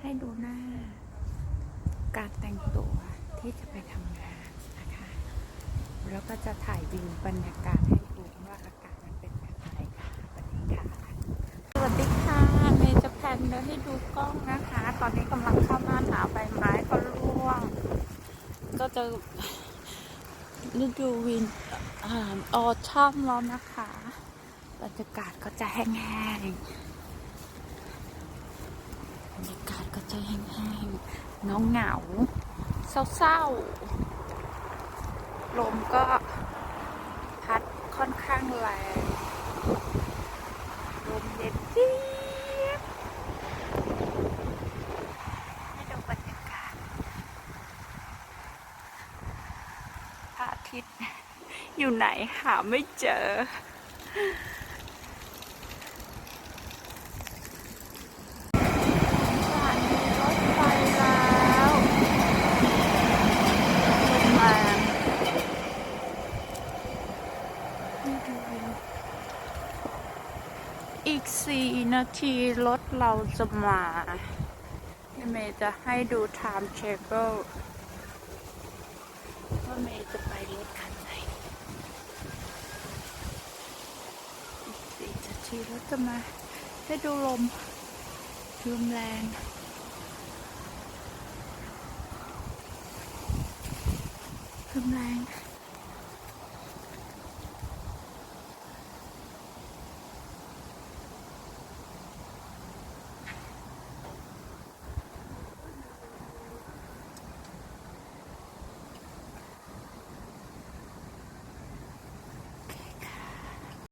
ให้ดูหน้า การแต่งตัวที่จะไปทำงานนะคะ แล้วก็จะถ่ายวิวบรรยากาศให้ดูว่าอากาศมันเป็นแบบไหนค่ะสวัสดีค่ะสวัสดีค่ะเมย์จะแพนเดินให้ดูกล้องนะคะ ตอนนี้กำลังเข้าหน้าหนาวใบไม้ก็ร่วง ก็จะฤดูวินอ่าออช่อมแล้วนะคะ บรรยากาศก็จะแห้งๆบรรยาก ก็จะแห้งๆเงาเงาเศร้าๆ ลมก็พัดค่อนข้างแรงลมเย็นจี๊บให้ดูบรรยากาศพระอาทิตย์อยู่ไหนหาไม่เจอ สถานีรถไฟแล้วลงมานี่ดูวิว อีกสี่นาทีรถเราจะมาเมย์จะให้ดู time table ว่าเมย์จะไปรถคันไหนอีกสี่นาทีรถจะมา ให้ดูลมลมแรงลมแรง